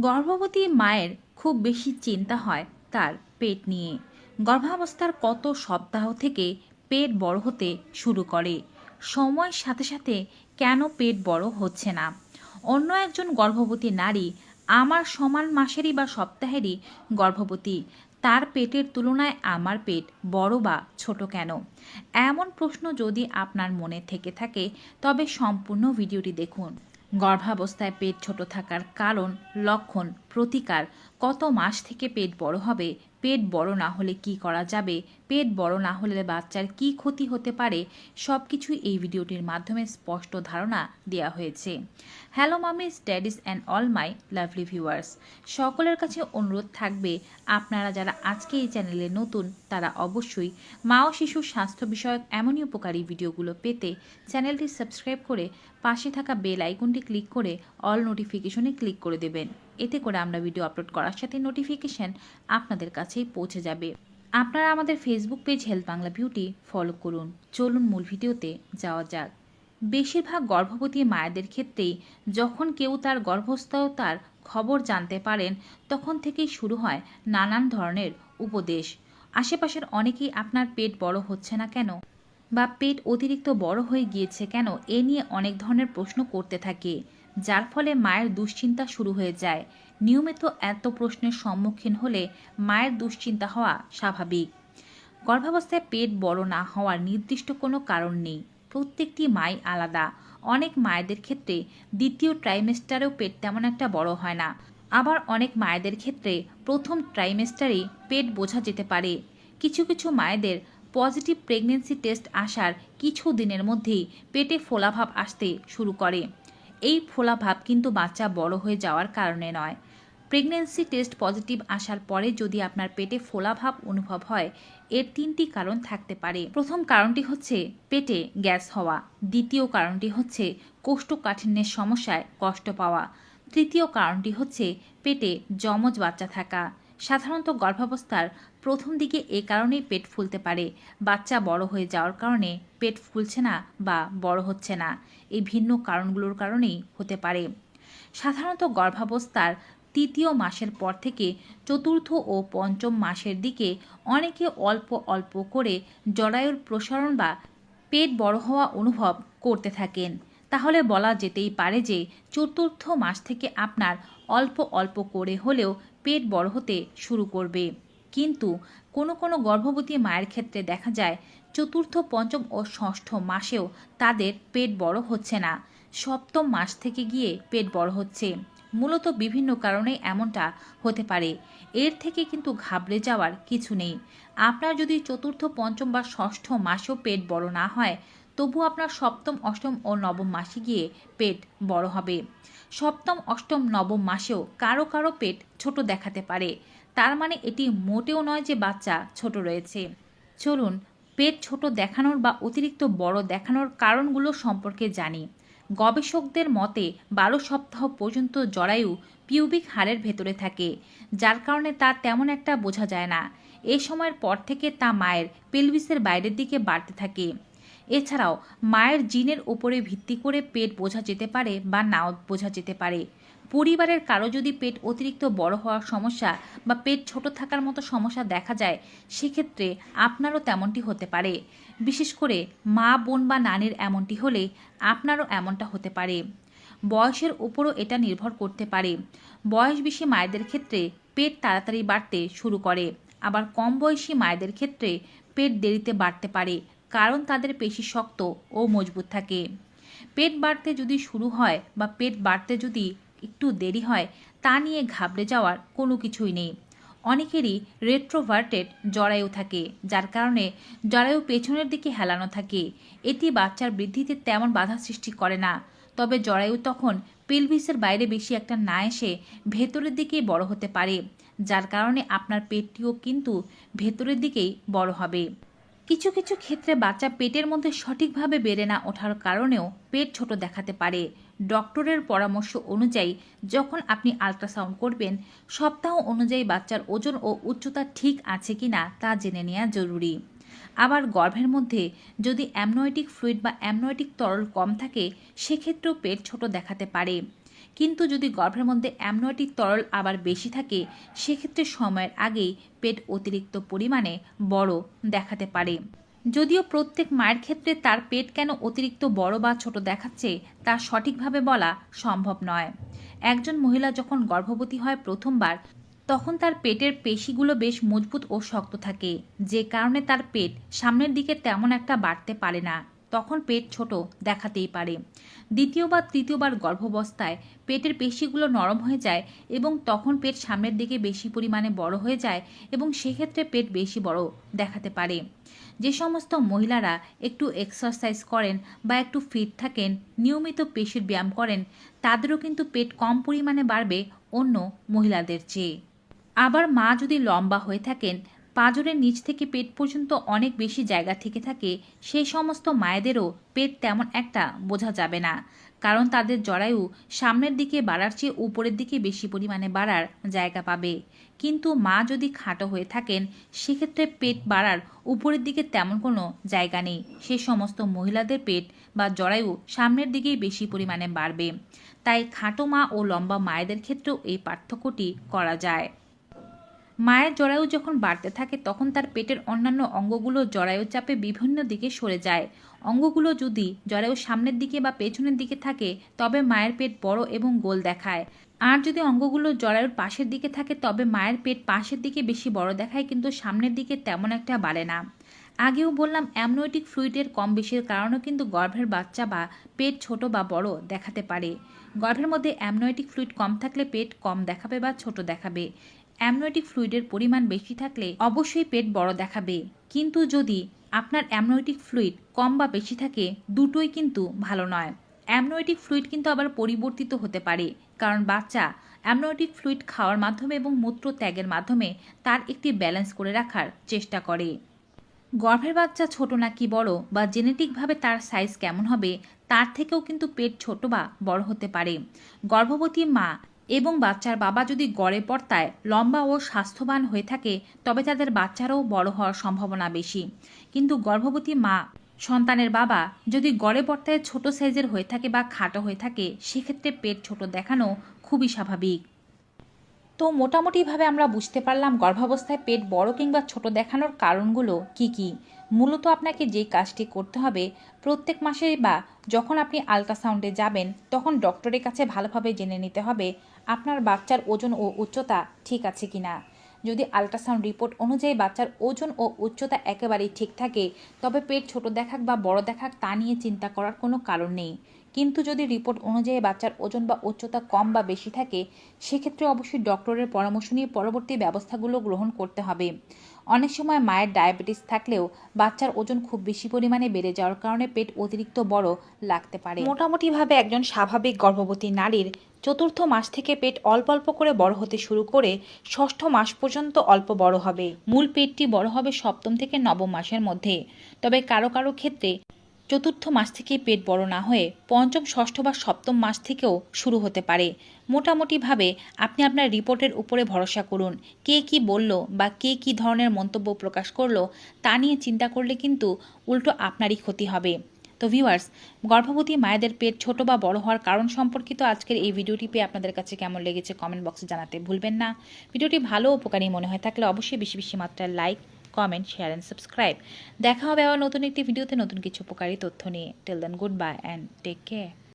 গর্ভবতী মায়ের খুব বেশি চিন্তা হয় তার পেট নিয়ে। গর্ভাবস্থার কত সপ্তাহ থেকে পেট বড় হতে শুরু করে। সময়ের সাথে সাথে কেন পেট বড় হচ্ছে না? অন্য একজন গর্ভবতী নারী আমার সমান মাসেরই বা সপ্তাহেরই গর্ভবতী, তার পেটের তুলনায় আমার পেট বড় বা ছোট কেন? এমন প্রশ্ন যদি আপনার মনে থেকে থাকে, তবে সম্পূর্ণ ভিডিওটি দেখুন। গর্ভাবস্থায় পেট ছোট থাকার কারণ লক্ষণ প্রতিকার কত মাস থেকে পেট বড় হবে? পেট বড় না হলে কি করা যাবে? পেট বড় না হলে বাচ্চার কি ক্ষতি হতে পারে? সব কিছুই এই ভিডিওটির মাধ্যমে স্পষ্ট ধারণা দেওয়া হয়েছে। Hello mummies, daddies, and all my lovely viewers. সকলের কাছে অনুরোধ থাকবে, আপনারা যারা আজকে এই চ্যানেলে নতুন, তারা অবশ্যই মা ও শিশুর স্বাস্থ্য বিষয়ক এমনই উপকারী ভিডিওগুলো পেতে চ্যানেলটি সাবস্ক্রাইব করে পাশে থাকা বেল আইকনটি ক্লিক করে অল নোটিফিকেশনে ক্লিক করে দেবেন। এতে করে আমরা ভিডিও আপলোড করার সাথে নোটিফিকেশন আপনাদের কাছেই পৌঁছে যাবে। আপনারা আমাদের Facebook page health Bangla beauty follow করুন। চলুন মূল ভিডিওতে যাওয়া যাক। বেশিরভাগ গর্ভবতী মায়েদের ক্ষেত্রেই যখন কেউ তার গর্ভস্থতার খবর জানতে পারেন, তখন থেকেই শুরু হয় নানান ধরনের উপদেশ। আশেপাশের অনেকেই আপনার পেট বড় হচ্ছে না কেন? বা পেট অতিরিক্ত বড় হয়ে গিয়েছে কেন? এ নিয়ে অনেক ধরনের প্রশ্ন করতে থাকে। যার ফলে মায়ের দুশ্চিন্তা শুরু হয়ে যায়। নিয়মিত এত প্রশ্নের সম্মুখীন হলে মায়ের দুশ্চিন্তা হওয়া স্বাভাবিক। গর্ভাবস্থায় পেট বড় না হওয়ার নির্দিষ্ট কোনো কারণ নেই। প্রত্যেকটি মাই আলাদা। অনেক মায়েদের ক্ষেত্রে দ্বিতীয় ট্রাইমেস্টারেও পেট তেমন একটা বড় হয় না। আবার অনেক মায়েদের ক্ষেত্রে প্রথম ট্রাইমেস্টারে পেট বোঝা যেতে পারে। কিছু কিছু মায়েদের পজিটিভ প্রেগনেন্সি টেস্ট আসার কিছু দিনের মধ্যেই পেটে ফোলাভাব আসতে শুরু করে। এই ফোলাভাব কিন্তু বাচ্চা বড় হয়ে যাওয়ার কারণে নয়। প্রেগনেন্সি টেস্ট পজিটিভ আসার পরে যদি আপনার পেটে ফোলাভাব অনুভব হয়, এর তিনটি কারণ থাকতে পারে। প্রথম কারণটি হচ্ছে পেটে গ্যাস হওয়া। দ্বিতীয় কারণটি হচ্ছে কোষ্ঠকাঠিন্যের সমস্যায় কষ্ট পাওয়া। তৃতীয় কারণটি হচ্ছে পেটে যমজ বাচ্চা থাকা। সাধারণত গর্ভাবস্থার প্রথম দিকে এ কারণেই পেট ফুলতে পারে। বাচ্চা বড় হয়ে যাওয়ার কারণে পেট ফুলছে না বা বড় হচ্ছে না। এই ভিন্ন কারণগুলোর কারণেই হতে পারে। সাধারণত গর্ভাবস্থার তৃতীয় মাসের পর থেকে চতুর্থ ও পঞ্চম মাসের দিকে অনেকে অল্প অল্প করে জরায়ুর প্রসারণ বা পেট বড় হওয়া অনুভব করতে থাকেন। তাহলে বলা যেতেই পারে যে চতুর্থ মাস থেকে আপনার অল্প অল্প করে হলেও পেট বড় হতে শুরু করবে। কিন্তু কোনো কোনো গর্ভবতী মায়ের ক্ষেত্রে দেখা যায় চতুর্থ, পঞ্চম ও ষষ্ঠ মাসেও তাদের পেট বড় হচ্ছে না। সপ্তম মাস থেকে গিয়ে পেট বড় হচ্ছে। মূলত বিভিন্ন কারণে এমনটা হতে পারে। এর থেকে কিন্তু ঘাবড়ে যাওয়ার কিছু নেই। আপনার যদি চতুর্থ, পঞ্চম বা ষষ্ঠ মাসেও পেট বড় না হয় তবু আপনার সপ্তম, অষ্টম ও নবম মাসে গিয়ে পেট বড় হবে। সপ্তম, অষ্টম, নবম মাসেও কারও কারও পেট ছোট দেখাতে পারে। তার মানে এটি মোটেও নয় যে বাচ্চা ছোট রয়েছে। চলুন, পেট ছোট দেখানোর বা অতিরিক্ত বড় দেখানোর কারণগুলো সম্পর্কে জানি। গবেষকদের মতে, বারো সপ্তাহ পর্যন্ত জরায়ু পিউবিক হাড়ের ভেতরে থাকে, যার কারণে তা তেমন একটা বোঝা যায় না। এ সময়ের পর থেকে তা মায়ের পেলভিসের বাইরের দিকে বাড়তে থাকে। এছাড়াও, মায়ের জিনের ওপরে ভিত্তি করে পেট বোঝা যেতে পারে বা নাও বোঝা যেতে পারে। পরিবারের কারও যদি পেট অতিরিক্ত বড় হওয়ার সমস্যা বা পেট ছোট থাকার মতো সমস্যা দেখা যায়, সেক্ষেত্রে আপনারও তেমনটি হতে পারে। বিশেষ করে মা, বোন বা নানির এমনটি হলে আপনারও এমনটা হতে পারে। বয়সের উপরও এটা নির্ভর করতে পারে। বয়স বেশি মায়েদের ক্ষেত্রে পেট তাড়াতাড়ি বাড়তে শুরু করে। আবার কম বয়সী মায়েদের ক্ষেত্রে পেট দেরিতে বাড়তে পারে, কারণ তাদের পেশি শক্ত ও মজবুত থাকে। পেট বাড়তে যদি শুরু হয় বা পেট বাড়তে যদি একটু দেরি হয়, তা নিয়ে ঘাবড়ে যাওয়ার কোনো কিছুই নেই। অনেকেরই রেট্রোভার্টেড জরায়ু থাকে, যার কারণে জরায়ু পেছনের দিকে হেলানো থাকে। এটি বাচ্চার বৃদ্ধিতে তেমন বাধা সৃষ্টি করে না, তবে জরায়ু তখন পেলভিসের বাইরে বেশি একটা না এসে ভেতরের দিকেই বড় হতে পারে, যার কারণে আপনার পেটটিও কিন্তু ভেতরের দিকেই বড় হবে। কিছু কিছু ক্ষেত্রে বাচ্চা পেটের মধ্যে সঠিকভাবে বেড়ে না ওঠার কারণেও পেট ছোট দেখাতে পারে ডক্টরের পরামর্শ অনুযায়ী যখন আপনি আলট্রাসাউন্ড করবেন, সপ্তাহ অনুযায়ী বাচ্চার ওজন ও উচ্চতা ঠিক আছে কি না তা জেনে নেওয়া জরুরি। আবার গর্ভের মধ্যে যদি অ্যামনোয়েটিক ফ্লুইড বা অ্যামনোয়েটিক তরল কম থাকে, সেক্ষেত্রেও পেট ছোট দেখাতে পারে। কিন্তু যদি গর্ভের মধ্যে অ্যামনোটিক তরল আবার বেশি থাকে, সেক্ষেত্রে সময়ের আগেই পেট অতিরিক্ত পরিমাণে বড় দেখাতে পারে। যদিও প্রত্যেক মায়ের ক্ষেত্রে তার পেট কেন অতিরিক্ত বড় বা ছোট দেখাচ্ছে, তা সঠিকভাবে বলা সম্ভব নয়। একজন মহিলা যখন গর্ভবতী হয় প্রথমবার, তখন তার পেটের পেশিগুলো বেশ মজবুত ও শক্ত থাকে, যে কারণে তার পেট সামনের দিকে তেমন একটা বাড়তে পারে না। তখন পেট ছোট দেখাতেই পারে। দ্বিতীয় বা তৃতীয়বার গর্ভাবস্থায় পেটের পেশিগুলো নরম হয়ে যায় এবং তখন পেট সামনের দিকে বেশি পরিমাণে বড় হয়ে যায় এবং সেক্ষেত্রে পেট বেশি বড় দেখাতে পারে। যে সমস্ত মহিলারা একটু এক্সারসাইজ করেন বা একটু ফিট থাকেন, নিয়মিত পেশির ব্যায়াম করেন, তাদেরও কিন্তু পেট কম পরিমাণে বাড়বে অন্য মহিলাদের চেয়ে। আবার মা যদি লম্বা হয়ে থাকেন পাঁজরের নিচ থেকে পেট পর্যন্ত অনেক বেশি জায়গা থেকে থাকে সেই সমস্ত মায়েদেরও পেট তেমন একটা বোঝা যাবে না। কারণ তাদের জরায়ু সামনের দিকে বাড়ার চেয়ে উপরের দিকে বেশি পরিমাণে বাড়ার জায়গা পাবে। কিন্তু মা যদি খাটো হয়ে থাকেন, সেক্ষেত্রে পেট বাড়ার উপরের দিকে তেমন কোনো জায়গা নেই। সে সমস্ত মহিলাদের পেট বা জরায়ু সামনের দিকেই বেশি পরিমাণে বাড়বে। তাই খাটো মা ও লম্বা মায়েদের ক্ষেত্রেও এই পার্থক্যটি করা যায়। মায়ের জরায়ু যখন বাড়তে থাকে, তখন তার পেটের অন্যান্য অঙ্গগুলো জরায়ু চাপে বিভিন্ন দিকে সরে যায়। অঙ্গগুলো যদি জরায়ু সামনের দিকে বা পেছনের দিকে থাকে, তবে মায়ের পেট বড় এবং গোল দেখায়। আর যদি অঙ্গগুলো জরায়ুর পাশের দিকে থাকে, তবে মায়ের পেট পাশের দিকে বেশি বড় দেখায়, কিন্তু সামনের দিকে তেমন একটা বাড়ে না। আগেও বললাম, অ্যামনোয়েটিক ফ্লুইডের কম বেশির কারণেও কিন্তু গর্ভের বাচ্চা বা পেট ছোট বা বড় দেখাতে পারে। গর্ভের মধ্যে অ্যামনোয়েটিক ফ্লুইড কম থাকলে পেট কম দেখাবে বা ছোট দেখাবে। অ্যামনোয়েটিক ফ্লুইডের পরিমাণ বেশি থাকলে অবশ্যই পেট বড় দেখাবে। কিন্তু যদি আপনার অ্যামনোয়েটিক ফ্লুইড কম বা বেশি থাকে, দুটোই কিন্তু ভালো নয়। অ্যামনোয়েটিক ফ্লুইড কিন্তু আবার পরিবর্তিত হতে পারে, কারণ বাচ্চা অ্যামনোয়েটিক ফ্লুইড খাওয়ার মাধ্যমে এবং মূত্র ত্যাগের মাধ্যমে তার একটি ব্যালেন্স করে রাখার চেষ্টা করে। গর্ভের বাচ্চা ছোট নাকি বড় বা জেনেটিকভাবে তার সাইজ কেমন হবে, তার থেকেও কিন্তু পেট ছোট বা বড় হতে পারে। গর্ভবতী মা এবং বাচ্চার বাবা যদি গড়ে পর্তায় লম্বা ও স্বাস্থ্যবান হয়ে থাকে, তবে তাদের বাচ্চারও বড় হওয়ার সম্ভাবনা বেশি। কিন্তু গর্ভবতী মা সন্তানের বাবা যদি গড়ে পর্তায় ছোট সাইজের হয়ে থাকে বা খাটো হয়ে থাকে, সেক্ষেত্রে পেট ছোট দেখানো খুবই স্বাভাবিক। তো মোটামুটিভাবে আমরা বুঝতে পারলাম গর্ভাবস্থায় পেট বড় কিংবা ছোট দেখানোর কারণগুলো কি কি। মূলত আপনাকে যে কাজটি করতে হবে, প্রত্যেক মাসে বা যখন আপনি আলট্রাসাউন্ডে যাবেন, তখন ডক্টরের কাছে ভালোভাবে জেনে নিতে হবে আপনার বাচ্চার ওজন ও উচ্চতা ঠিক আছে কিনা? যদি আলট্রাসাউন্ড রিপোর্ট অনুযায়ী বাচ্চার ওজন ও উচ্চতা একেবারেই ঠিক থাকে, তবে পেট ছোট দেখাক বা বড় দেখাক তা নিয়ে চিন্তা করার কোনো কারণ নেই। কিন্তু যদি রিপোর্ট অনুযায়ী বাচ্চার ওজন বা উচ্চতা কম বা বেশি থাকে, সেক্ষেত্রে অবশ্যই ডক্টরের পরামর্শ নিয়ে পরবর্তী ব্যবস্থাগুলো গ্রহণ করতে হবে। অনেক সময় মায়ের ডায়াবেটিস থাকলেও বাচ্চার ওজন খুব বেশি পরিমাণে বেড়ে যাওয়ার কারণে পেট অতিরিক্ত বড় লাগতে পারে। মোটামুটিভাবে একজন স্বাভাবিক গর্ভবতী নারীর চতুর্থ মাস থেকে পেট অল্প অল্প করে বড় হতে শুরু করে ষষ্ঠ মাস পর্যন্ত অল্প বড় হবে। মূল পেটটি বড় হবে সপ্তম থেকে নবম মাসের মধ্যে। তবে কারও কারও ক্ষেত্রে চতুর্থ মাস থেকে পেট বড় না হয়ে পঞ্চম, ষষ্ঠ বা সপ্তম মাস থেকেও শুরু হতে পারে। মোটামুটিভাবে আপনি আপনার রিপোর্টের উপরে ভরসা করুন। কে কি বলল বা কে কি ধরনের মন্তব্য প্রকাশ করল তা নিয়ে চিন্তা করলে কিন্তু উল্টো আপনারই ক্ষতি হবে। তো ভিউয়ার্স গর্ভবতী মায়েদের পেট ছোট বা বড় হওয়ার কারণ সম্পর্কিত আজকের এই ভিডিওটি পেয়ে আপনাদের কাছে কেমন লেগেছে কমেন্ট বক্সে জানাতে ভুলবেন না। ভিডিওটি ভালো উপকারী মনে হয় থাকলে অবশ্যই বেশি বেশি মাত্রায় like comment share and subscribe দেখা হবে আবার নতুন একটি ভিডিওতে নতুন কিছু উপকারী তথ্য নিয়ে। Till then good bye and take care